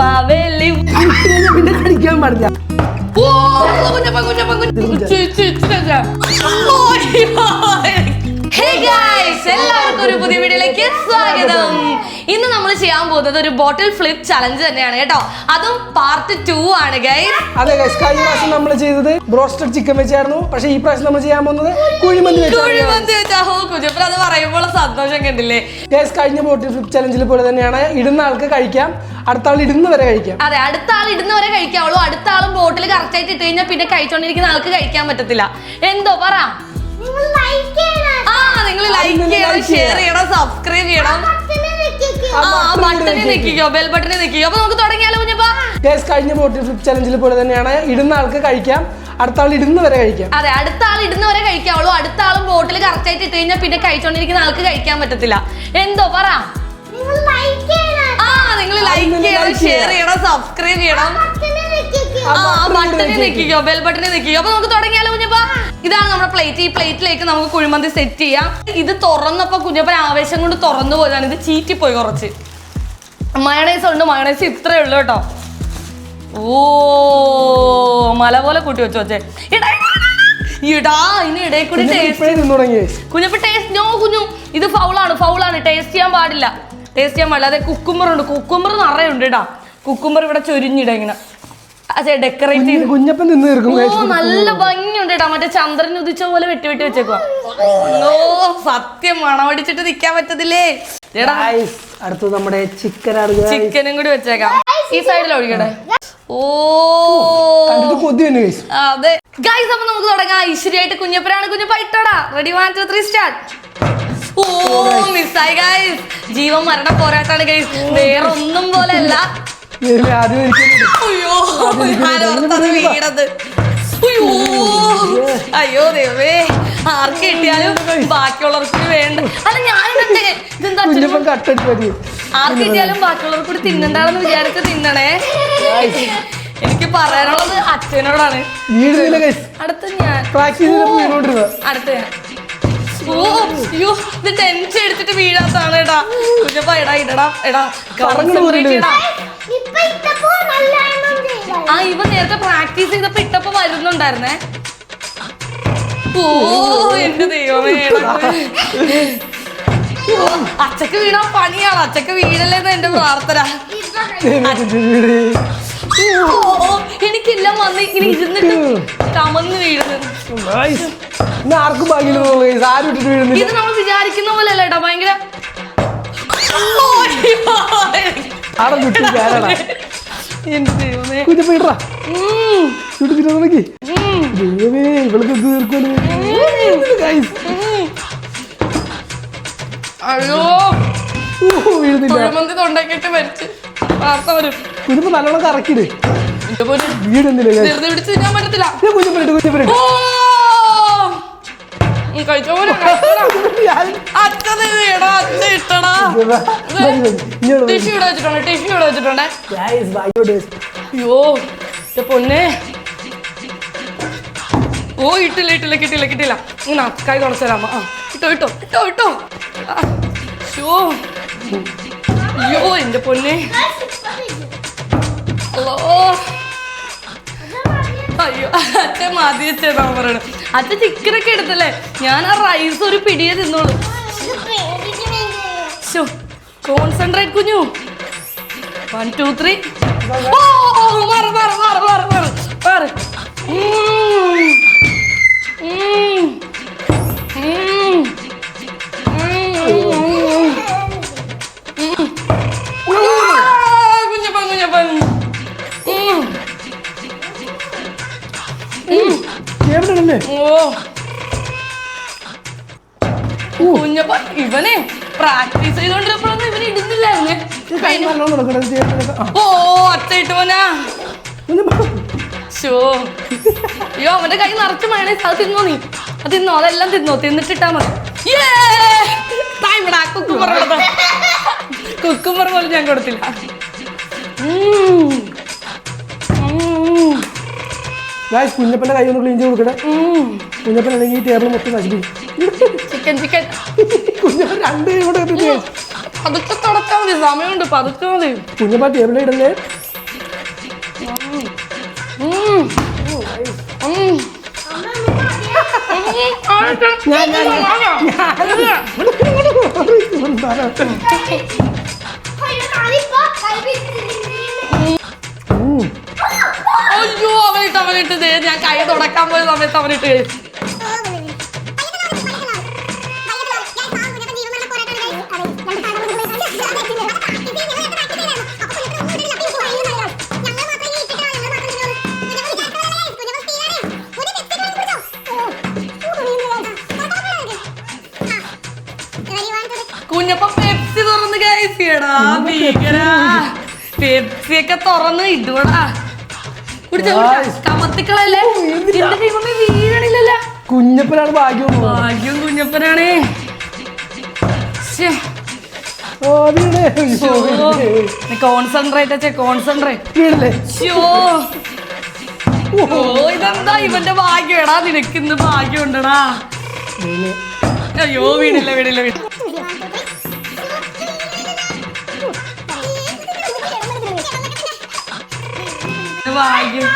മാവേലി. പിന്നെ കളിക്കാൻ പാടില്ല ഓ, കുഞ്ഞപ്പ കുഞ്ഞപ്പൻ, കുഞ്ഞപ്പൻ. എല്ലാവർക്കും ഒരു പുതിയ വീഡിയോയിലേക്ക് സ്വാഗതം. ഇന്ന് നമ്മൾ ചെയ്യാൻ പോകുന്നത് ഒരു ബോട്ടിൽ ഫ്ലിപ്പ് ചലഞ്ച് തന്നെയാണ് കേട്ടോ. അതും പാർട്ട് ടു ആണ് ഗൈസ് അതെ guys, കഴിഞ്ഞ പ്രാവശ്യം നമ്മൾ ചെയ്തത് ബ്രോസ്റ്റഡ് ചിക്കൻ വെച്ചായിരുന്നു. പക്ഷേ ഈ പ്രാവശ്യം നമ്മൾ ചെയ്യാൻ പോകുന്നത് കുഴിമന്തി കുഴിമന്തി വെച്ചാ. ഹോ കുഞ്ഞപ്പൻ അത് പറയുമ്പോൾ സന്തോഷം കണ്ടില്ലേ? ഗൈസ് കഴിഞ്ഞ ബോട്ടിൽ ഫ്ലിപ്പ് ചലഞ്ചിൽ പോലെ തന്നെയാണ്. ഇടുന്ന ആൾക്ക് കഴിക്കാം അടുത്ത ആൾ ഇടുന്ന വരെ കഴിക്കാം. അതെ അടുത്ത ആൾ ഇടുന്ന ഇടുന്നവരെ കഴിക്കാവുള്ളൂ. അടുത്ത ആളും ബോട്ടിൽ കറക്റ്റ് ആയിട്ട് ഇട്ട് കഴിഞ്ഞാൽ പിന്നെ കഴിച്ചോണ്ടിരിക്കുന്ന ആൾക്ക് കഴിക്കാൻ പറ്റത്തില്ല. എന്തോ പറ. ആ നിങ്ങൾ ലൈക്ക് ചെയ്യണം ഷെയർ ചെയ്യണം. സബ്സ്ക്രൈബ് ചെയ്യണം. ആ ബട്ടണിൽ നിൽക്കിക്കോ ബെൽ ബട്ടണിൽ നിൽക്കിക്കോ അപ്പൊ നമുക്ക് തുടങ്ങിയാലോ കുഞ്ഞപ്പാ? ഗൈസ് കഴിഞ്ഞ ബോട്ടിൽ ഫ്ലിപ്പ് ചലഞ്ചിൽ പോലെ തന്നെയാണ്. ഇടുന്ന ആൾക്ക് കഴിക്കാം. അടുത്ത ആൾ ഇടുന്ന വരെ കഴിക്കാം. അതെ അടുത്ത ആൾ ഇടുന്ന വരെ കഴിക്കാവുള്ളൂ അടുത്ത ആളും ബോട്ടിൽ കറക്റ്റ് ആയിട്ട് ഇട്ട് കഴിഞ്ഞാൽ പിന്നെ കഴിച്ചോണ്ടിരിക്കുന്ന ആൾക്ക് കഴിക്കാൻ പറ്റത്തില്ല. എന്തോ പറ. ആ നിങ്ങൾ ലൈക്ക് ചെയ്യണം ഷെയർ ചെയ്യണം. സബ്സ്ക്രൈബ് ചെയ്യണം. ബട്ടണിൽ ഞെക്കിക്കോ. നിൽക്കിക്കോ ബെൽ ബട്ടണിൽ നിൽക്കിക്കോ അപ്പൊ നമുക്ക് തുടങ്ങിയാലോ കുഞ്ഞപ്പ? ഇതാണ് നമ്മുടെ പ്ലേറ്റ് ഈ പ്ലേറ്റിലേക്ക് നമുക്ക് കുഴിമന്തി സെറ്റ് ചെയ്യാം. ഇത് തുറന്നപ്പോ കുഞ്ഞപ്പൻ ആവേശം കൊണ്ട് തുറന്നു പോയതാണ്. ഇത് ചീറ്റിപ്പോയി കുറച്ച്. മയണൈസ് ഉണ്ട്. മയണൈസ് ഇത്രേ ഉള്ളൂ കേട്ടോ. ഓ മല പോലെ കൂട്ടി വെച്ചു വെച്ചേ ഇടാ ഇടാ, ഇനി ഇടയിൽ കൂടി ടേസ്റ്റ്. കുഞ്ഞപ്പ ടേസ്റ്റ് നോ കുഞ്ഞു. ഇത് ഫൗളാണ് ഫൗളാണ് ടേസ്റ്റ് ചെയ്യാൻ പാടില്ല. ടേസ്റ്റ് ചെയ്യാൻ പാടില്ല. അതെ കുക്കുമ്പർ ഉണ്ട്. കുക്കുമ്പർ നിറയുണ്ട് കേട്ടാ കുക്കുമ്പർ ഇവിടെ ചൊരിഞ്ഞിട ഇങ്ങനെ. അതെ ഡെക്കറേറ്റ് ചെയ്ത്. കുഞ്ഞ് കുഞ്ഞപ്പൻ നിന്ന് തീർക്കും ഓ നല്ല ഭംഗിയുണ്ട് കേട്ടാ മറ്റേ ചന്ദ്രൻ ഉദിച്ച പോലെ വെട്ടി വെട്ടി വെച്ചേക്കുവാ. ഓ സത്യം മണമടിച്ചിട്ട് നിക്കാൻ പറ്റത്തില്ലേ? അടുത്തത് നമ്മുടെ ചിക്കൻ. ചിക്കനും കൂടി വെച്ചേക്കാം. ഈ സൈഡിൽ ഒഴിക്കട്ടെ. ഓ. കണ്ടിട്ട് കൊതി. അതെ. ഗൈസ് അപ്പൊ നമുക്ക് തുടങ്ങാം. ഐശ്വര്യായിട്ട് കുഞ്ഞപ്പനാണ് Kunjappa ഇട്ടോടാ ready one two three start ഓ മിസ്സായി ഗൈസ് ജീവൻ മരണ പോരാട്ടാണ് ഗൈസ് വേറെ ഒന്നും പോലെ അല്ല ഇതിൽ ആദ്യം അയ്യോ അയ്യോ ദൈവമേ ആർക്ക് കിട്ടിയാലും ബാക്കിയുള്ളവർക്ക് വേണ്ട. അല്ല ഞാനിട്ടെ ഇതെന്താ ആർക്ക് കിട്ടിയാലും ബാക്കിയുള്ളവർ കൂടി തിന്നണ്ടാണെന്ന് വിചാരിച്ച് തിന്നണേ. എനിക്ക് പറയാനുള്ളത് അച്ഛനോടാണ്. അടുത്ത് ഞാൻ അടുത്ത് ഞാൻ ഓ അയ്യോ ഇത് ടെൻഷൻ എടുത്തിട്ട് വീഴാത്താണ് എടാ ഇടാ എടാ ഇടടാ എടാ. കറങ്ങി. ആ ഇവ നേരത്തെ പ്രാക്ടീസ് ചെയ്തപ്പോ ഇട്ടപ്പോ വരുന്നുണ്ടായിരുന്നേ. ഓ എന്റെ ദൈവമേ അച്ചക്ക് വീണാ പണിയാണ്. അച്ചക്ക് വീഴല്ലേന്ന് എന്റെ പ്രാർത്ഥന. എനിക്കെല്ലാം വന്ന് ഇങ്ങനെ ഇരുന്നിട്ട് കമന്ന് വീഴുന്നത്. ആർക്കും ഭാഗ്യമില്ല ഗൈസ് ആരും ഇട്ടിട്ട് വീഴുന്നില്ല. ഇത് നമ്മൾ വിചാരിക്കുന്ന പോലെ അല്ലേട്ടാ ഭയങ്കര ആടെ ചുറ്റും പേരടാ എന്റെ ദൈവമേ. കുഞ്ഞപ്പൻ ഇടറാ ഉം, ചുട്ടു തിരി തുടങ്ങി. ഉം, ദൈവമേ ഇവൾക്ക് ഇത് തീർക്കുമല്ലോ ഗൈസ് അയ്യോ. വീഴുന്നില്ല. കുഴിമന്തി തൊണ്ടക്കിട്ട് മരിച്ച്. വാർത്ത വരും. കുഞ്ഞപ്പൻ നല്ലോണം കറക്കിട്. പോലെ വീടുന്നില്ല ഗൈസ് ഉം, കഴിച്ചോ. അച്ഛൻ അച്ഛൻ ടിഷ്യൂ ഇവിടെ വെച്ചിട്ടുണ്ട് ടിഷ്യൂ ഇവിടെ വെച്ചിട്ടുണ്ടേ. അയ്യോ പൊന്നെ. ഓ ഇട്ടില്ല ഇട്ടില്ല കിട്ടില്ല കിട്ടില്ല. ഇങ്ങനെ കൈ തരാമോ ആ ഇട്ടോ ഇട്ടോ ഇട്ടോ ഇട്ടോ. ഷോ. അയ്യോ എന്റെ പൊന്നെ. അല്ലോ അയ്യോ അച്ഛൻ മതി അച്ഛനാ പറയണത്. അച്ഛൻ ചിക്കനൊക്കെ എടുത്തല്ലേ? ഞാൻ ആ റൈസ് ഒരു പിടിയെ തിന്നോളൂ. കോൺസെൻട്രേറ്റ് കുഞ്ഞു. വൺ ടു ത്രീ മാറ് മാറ് മാറ് മാറ് മാറ്. മാറ്. എവിടെയല്ലേ ഓ. കുഞ്ഞപ്പ ഇവനെ പ്രാക്ടീസ് ചെയ്തോണ്ടിരുന്നപ്പോഴൊന്നും ഇവന് ഇടുന്നില്ലായിരുന്നേ. ഓ അത്ത ഇട്ടുവനാ കുഞ്ഞപ്പൻ ഷോ അയ്യോ അവന്റെ കൈ നിറച്ച് മയണൈസ് അത് തിന്നോ നീ? അത് തിന്നോ അതെല്ലാം തിന്നോ തിന്നിട്ടിട്ടാ മതി. കുക്കുമ്പർ കുക്കുമ്പർ പോലും ഞാൻ കൊടുത്തില്ല. ഗായ്സ് കുഞ്ഞപ്പന്റെ കൈ ഒന്ന് ക്ലീൻ ചെയ്ത് കൊടുക്കണേ കുഞ്ഞപ്പൻ അല്ലെങ്കിൽ ഈ ടേബിൾ മൊത്തം നശിപ്പിക്കും. ചിക്കൻ ചിക്കൻ കുഞ്ഞപ്പൻ രണ്ട് കൂടെ പതുക്കെ തുടക്കാൻ മതി സമയമുണ്ട് പതുക്കെ മതി. കുഞ്ഞപ്പൻ ടേബിളിൽ ഇടല്ലേ? ഞാൻ അവനിട്ട് ഞാൻ കൈ തുടക്കാൻ പോയ സമയത്ത് അവനിട്ട് കഴിച്ചു. കുഞ്ഞപ്പ പെപ്സി പെപ്സി ഒക്കെ തുറന്ന് Guys. കമത്തിക്കളല്ലേ? വീഴണില്ലല്ലോ. കുഞ്ഞപ്പനാണ് ഭാഗ്യം. ഭാഗ്യം കുഞ്ഞപ്പനാണേ. Concentrate concentrate. ഓ ഇതെന്താ ഇവന്റെ ഭാഗ്യം? എടാ നിനക്ക് ഇന്ന് ഭാഗ്യം ഉണ്ടടാ. അയ്യോ വീടില്ല വീടില്ല വീട് ഭാഗ്യം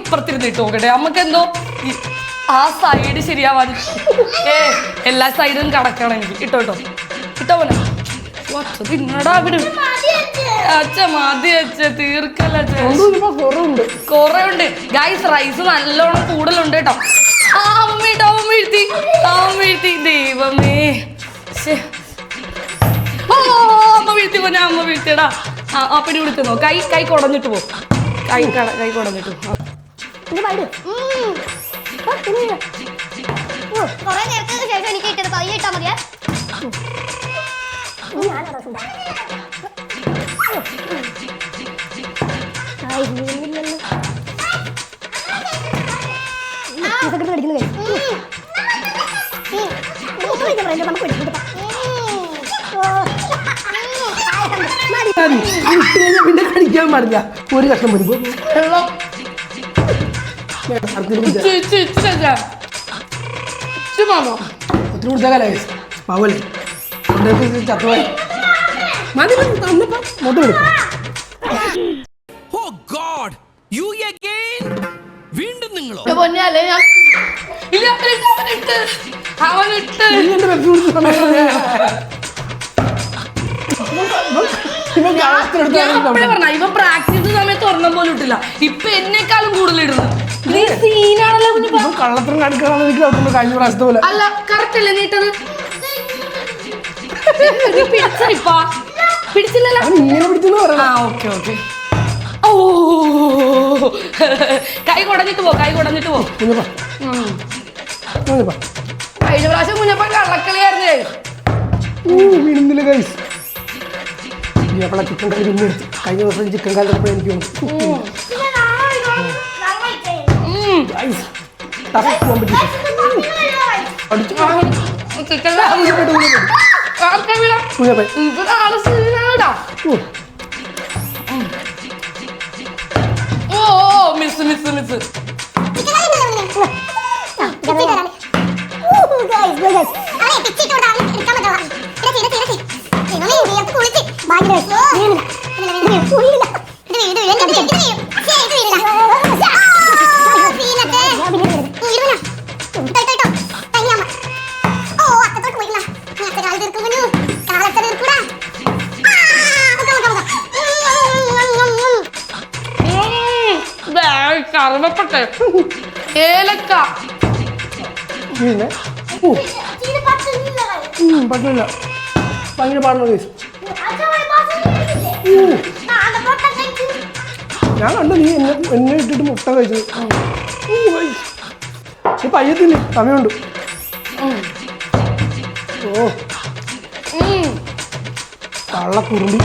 ഇപ്പുറത്തിരുന്ന് ഇട്ട് നോക്കട്ടെ. നമുക്ക് എന്തോ ആ സൈഡ് ശരിയാവാൻ. ഏ എല്ലാ സൈഡും കടക്കണം എനിക്ക് ഇട്ടോ കേട്ടോ ഇട്ടോ പോലെ തിന്നടാ വിട്. അച്ഛ. മതി അച്ഛ തീർക്കല്ല കുറവുണ്ട് കൊറേ ഉണ്ട് ഗൈസ് റൈസ് നല്ലോണം കൂടുതലുണ്ട് കേട്ടോ. ആ വീഴ്ത്തി അവൻ വീഴ്ത്തി അവൻ വീഴ്ത്തി ദൈവമേ. ഓ അമ്മ വീഴ്ത്തി പോന്നെ അമ്മ വീഴ്ത്തിയടാ. ആ ആ പിടി വിളിക്കുന്നോ കൈ കൈ കുടഞ്ഞിട്ട് പോ. കൈ കൈ കുടഞ്ഞിട്ട് പോ. കൊറേ നേരത്തിന് ശേഷം എനിക്ക് കിട്ടിയത് കൈ. ഇട്ടാ മതിയേ പിന്നെ കടിക്കാൻ പാടില്ല. ഒരു കഷ്ണം വരുമ്പോ വെള്ളം ഒത്തിരി കുടിച്ചാലേ പാവല്ലേ? ചത്തുപോയി. മതി മുട്ട ഓ ഗോഡ് യു അഗൈൻ വീണ്ടും നിങ്ങളോ? എന്റെ പൊന്നല്ലേ ഞാൻ? ഇല്ല അവനിട്ട്. അവനിട്ട്. ഇവൻ ഗ്ലാസ്സിലെടുത്ത് ഞാൻ പറഞ്ഞ ഇവ പ്രാക്ടീസ് സമയത്ത് ഒരെണ്ണം പോലും ഇട്ടില്ല. ഇപ്പൊ എന്നെക്കാളും കൂടുതൽ ഇടുന്നു എനിക്ക് കഴിഞ്ഞ പ്രാവശ്യത്തെ പോലെ. അല്ല കറക്റ്റ് അല്ലേ നീട്ടത് നീ പിടിച്ച ഇപ്പാ പിടിച്ചില്ലല്ലോ? അവൻ ഇങ്ങനെ പിടിച്ചെന്ന് ആ പറയണം ഓക്കെ ഓക്കെ. ഓ കൈ കുടഞ്ഞിട്ട് പോ കൈ കുടഞ്ഞിട്ട് പോ. കുഞ്ഞപ്പാ ഉം. കുഞ്ഞപ്പാ കഴിഞ്ഞ പ്രാവശ്യം കുഞ്ഞപ്പൻ കള്ളക്കളിയായിരുന്നേ. വീണുന്നില്ല കൈസ് ഇപ്പളെ ചിക്കൻ കറി പിന്നെ എടുത്തു കഴിഞ്ഞ ദിവസം ചിക്കൻ കറി എനിക്ക് ഉം. ആൾ സീനാടാ ഓ മിസ് മിസ് മിസ് കറുവപ്പട്ടെ ഏലക്ക. പിന്നെ? പറ്റില്ല. ഭയങ്കര കേസ് ഞാൻ കണ്ടു നീ എന്നെ എന്നെ ഇട്ടിട്ട് മുട്ട കഴിച്ചത്. ഈ പയ്യത്തില്ലേ സമയമുണ്ട്. ഓ. കള്ളക്കുറുമ്പി.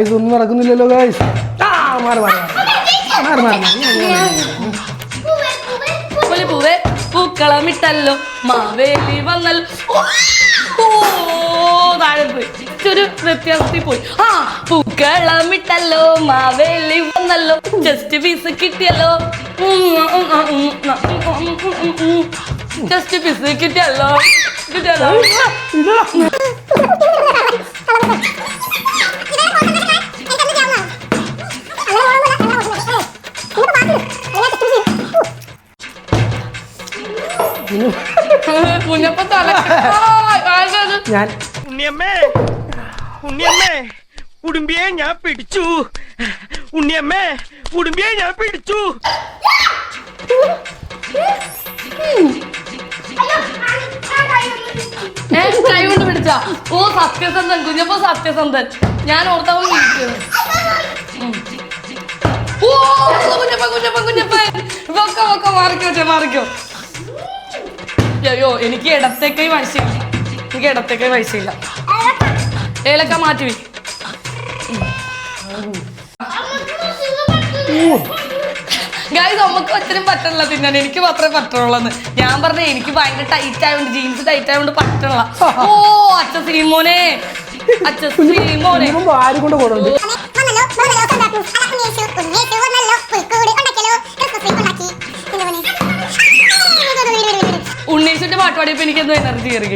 ഐസ് ഒന്നും നടക്കുന്നില്ലല്ലോ ഗൈസ് ആ മാറി മാറി. പൂവേ പൂക്കളമിട്ടല്ലോ. മാവേലി വന്നല്ലോ! ഓ താഴെ പോയി. ഒരു വ്യത്യാസത്തിൽ പോയി. ആ പൂക്കളമിട്ടല്ലോ മാവേലി വന്നല്ലോ. ജസ്റ്റ് പീസ് കിട്ടിയല്ലോ. ജസ്റ്റ് പീസ് കിട്ടിയല്ലോ. കിട്ടിയല്ലോ. കുഞ്ഞപ്പ തല. ഞാൻ ഉണ്ണിയമ്മേ. ഉണ്ണിയമ്മേ ഉടുമ്പിയെ ഞാൻ പിടിച്ചു. ഉണ്ണിയമ്മേ ഉടുമ്പിയെ ഞാൻ പിടിച്ചു. കൈ കൊണ്ട് പിടിച്ച. ഓ സത്യസന്ധൻ കുഞ്ഞപ്പ സത്യസന്ധൻ. ഞാൻ ഓർത്താവ് വീഴ്ചത് ഓ കുഞ്ഞപ്പ കുഞ്ഞപ്പ കുഞ്ഞപ്പ വക്ക വക്ക മാറിക്കോട്ടെ മാറിക്കോ. അയ്യോ എനിക്ക് ഇടത്തേക്കൈ പൈസയില്ല എനിക്ക് ഇടത്തേക്കൈ പൈസയില്ല ഏലക്ക മാറ്റി വെ ഗായ്സ് നമുക്ക് ഒത്തിരി പറ്റണില്ല തിന്നാൻ എനിക്ക് മാത്രമേ പറ്റുള്ളൂ ഞാൻ പറഞ്ഞേ എനിക്ക് ഭയങ്കര ടൈറ്റ് ആയതുകൊണ്ട് ജീൻസ് ടൈറ്റ് ആയതുകൊണ്ട് പറ്റണില്ല ഓ അച്ഛ ശ്രീമോനെ അച്ഛ ശ്രീമോനെ ആരും കൊണ്ട് കൊടുണ്ട് ഉണ്ണീഷിന്റെ പാട്ട് പാടിയപ്പോ എനിക്ക് എന്തോ എനർജി കയറി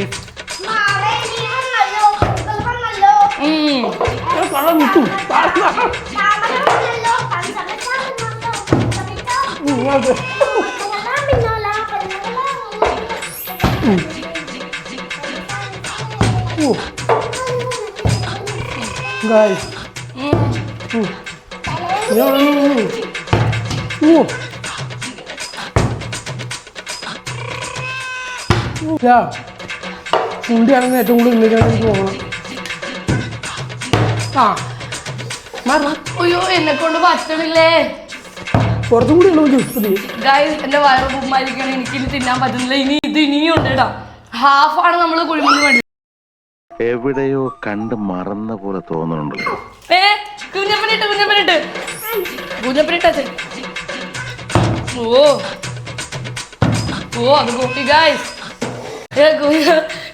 ഗായ്സ് ചുണ്ടിയാണെന്ന് ഏറ്റവും കൂടുതൽ എനിക്ക് പോകണം ആ. മാറാം അയ്യോ എന്നെ കൊണ്ട് പറ്റണില്ലേ? കുറച്ചും കൂടി ഉള്ളൂ പുതിയ ഗായ്സ് എന്റെ വയറ് കുമ്മായിരിക്കണം. എനിക്ക് ഇനി തിന്നാൻ പറ്റുന്നില്ല. ഇനി ഇത് ഇനിയും ഉണ്ട് കേട്ടോ ഹാഫ് ആണ് നമ്മൾ കുഴിമന്തി വേണ്ടി എവിടെയോ കണ്ട് മറന്ന പോലെ തോന്നുന്നുണ്ടല്ലോ ഏ? കുഞ്ഞപ്പനിട്ട് കുഞ്ഞപ്പനിട്ട് കുഞ്ഞപ്പനിട്ടേ ഓ. ഓ അത് കൂട്ടി ഗായ്സ്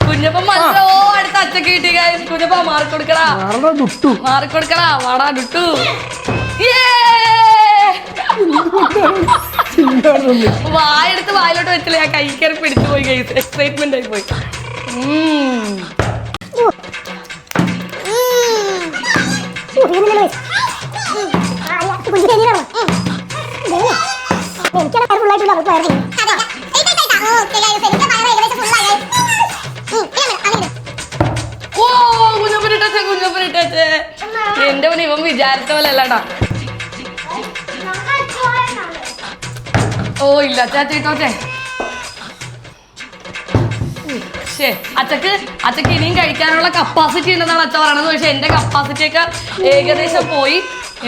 കുഞ്ഞപ്പൻ മാത്രം ഓ അടുത്ത അച്ചക്ക് കിട്ടി കുഞ്ഞപ്പ മാർക്ക് കൊടുക്കടാ. വാടാ ഡുട്ടു ചിന്താണെന്ന് വായെടുത്ത് വായിലോട്ട് വെച്ചില്ല. ഞാൻ കൈ കയറി പിടിച്ചു പോയി ഗൈസ് എക്സൈറ്റ്മെന്റ് ആയി പോയി. ഉം. വിചാരിച്ച പോലെ അല്ലടാ ഓ ഇല്ല ചാച്ചിട്ടോച്ചേ ശേ അച്ചക്ക് അച്ചക്ക് ഇനിയും കഴിക്കാനുള്ള കപ്പാസിറ്റി ഉണ്ടെന്നാണ് അച്ഛ പറയണത്. പക്ഷെ എന്റെ കപ്പാസിറ്റി ഒക്കെ ഏകദേശം പോയി.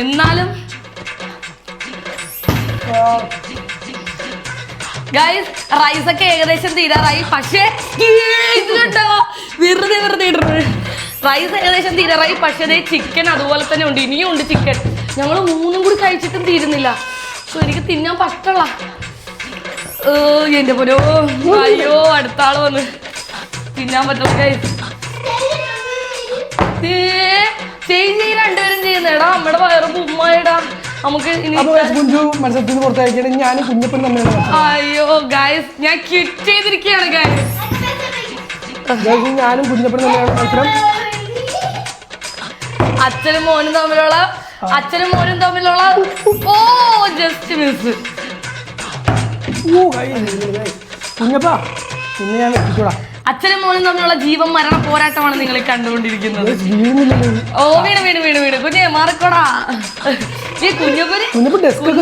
എന്നാലും ഗൈസ് റൈസ് ഒക്കെ ഏകദേശം തീരാറായി. പക്ഷേ ഈ ഇത് കണ്ടോ വെറുതെ വെറുതെ ഇടുന്നത് റൈസ് ഏകദേശം തീരാറായി. പക്ഷേ ദേ ചിക്കൻ അതുപോലെ തന്നെ ഉണ്ട്. ഇനിയും ഉണ്ട് ചിക്കൻ ഞങ്ങൾ മൂന്നും കൂടി കഴിച്ചിട്ടും തീരുന്നില്ല. സോ എനിക്ക് തിന്നാൻ പറ്റുള്ള എന്റെ പോലോ അയ്യോ അടുത്ത ആൾ വന്ന്. തിന്നാൻ പറ്റും ഗൈസ് ചേഞ്ച് ചെയ്ത് രണ്ടുപേരും ചെയ്യുന്നേടാ നമ്മുടെ വയറ് പുമ്മായിടാ. നമുക്ക് നിന്ന് പുറത്താക്കിയിട്ട് ഞാനും കുഞ്ഞപ്പനും തമ്മിലാണ് അയ്യോ ഗായസ് ഞാൻ ക്വിറ്റ് ചെയ്തിരിക്കുകയാണ് ഗായസ് ഞാനും കുഞ്ഞപ്പനും തന്നെയാണ് മത്സരം അച്ഛനും മോനും തമ്മിലുള്ള അച്ഛനും മോനും തമ്മിലുള്ള ഓ ജസ്റ്റ് മിസ്. കുഞ്ഞപ്പാ ഞാൻ അച്ഛനും മോനും തമ്മിലുള്ള ജീവൻ മരണ പോരാട്ടമാണ് നിങ്ങൾ കണ്ടുകൊണ്ടിരിക്കുന്നത്. ഓ വീണ് വീണ് വീണ് വീണ്. കുഞ്ഞെ മാറിക്കോടാ. ഈ കുഞ്ഞപ്പന്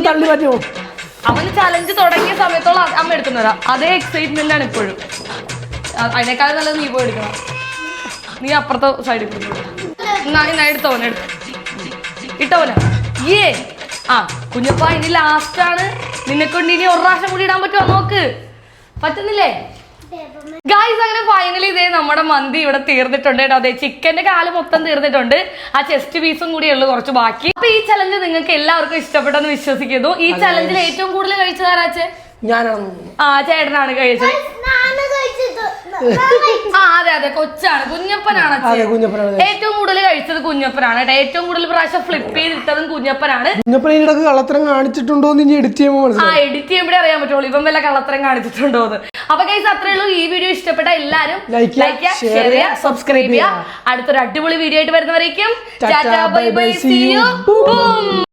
തള്ളി അവന് ചലഞ്ച് തുടങ്ങിയ സമയത്തോളം അമ്മ എടുക്കുന്നതാ. അതേ എക്സൈറ്റ്മെന്റ് ആണ് ഇപ്പോഴും. അതിനേക്കാളും അതിനേക്കാൾ നല്ലത് നീ പോയി എടുക്കണം. നീ അപ്പുറത്തെ സൈഡിൽ പോയി. എടുത്തോനെ എടുത്തു ഇട്ടോനെ ഏ ആ കുഞ്ഞപ്പ ഇനി ലാസ്റ്റ് ആണ്. നിന്നെ കൊണ്ട് ഇനി ഒരു പ്രാവശ്യം കൂടി ഇടാൻ പറ്റുമോ? നോക്ക്. പറ്റുന്നില്ലേ? ഗായ്സ് അങ്ങനെ ഫൈനലി ഇതേ നമ്മുടെ മന്തി ഇവിടെ തീർന്നിട്ടുണ്ട് കേട്ടോ. അതെ ചിക്കന്റെ കാൽ മൊത്തം തീർന്നിട്ടുണ്ട്. ആ ചെസ്റ്റ് പീസും കൂടി ഉള്ളു കുറച്ച് ബാക്കി. അപ്പൊ ഈ ചലഞ്ച് നിങ്ങൾക്ക് എല്ലാവർക്കും ഇഷ്ടപ്പെട്ടെന്ന് വിശ്വസിക്കുന്നു. ഈ ചലഞ്ചിൽ ഏറ്റവും കൂടുതൽ കഴിച്ചതാരാച്ചേ ഞാനാണ് ആ ചേട്ടനാണ് കഴിച്ചത്. ആ അതെ അതെ കൊച്ചാണ്. കുഞ്ഞപ്പനാണ് അച്ഛൻ. കുഞ്ഞപ്പനാണ്. ഏറ്റവും കൂടുതൽ കഴിച്ചത് കുഞ്ഞപ്പനാണ് കേട്ടോ. ഏറ്റവും കൂടുതൽ പ്രാവശ്യം ഫ്ലിപ്പ് ചെയ്തിട്ടതും കുഞ്ഞപ്പനാണ്. കുഞ്ഞപ്പൻ ഇതിനിടക്ക് കള്ളത്തരം കാണിച്ചിട്ടുണ്ടോ എന്ന് ഇനി എഡിറ്റ് ചെയ്യുമ്പോൾ ആ മനസ്സിലായി എഡിറ്റ് ചെയ്യുമ്പോഴേ അറിയാൻ പറ്റുള്ളൂ. ഇവൻ വല്ല കള്ളത്തരം കാണിച്ചിട്ടുണ്ടോ എന്ന്. അപ്പൊ കൈസ് അത്രേ ഉള്ളൂ. ഈ വീഡിയോ ഇഷ്ടപ്പെട്ട എല്ലാരും Like ചെയ്യുക, share ഷെയർ ചെയ്യുക. അടുത്തൊരു അടിപൊളി വീഡിയോ ആയിട്ട് വരുന്നവരേക്കും. Tata, bye bye see see you you. Boom.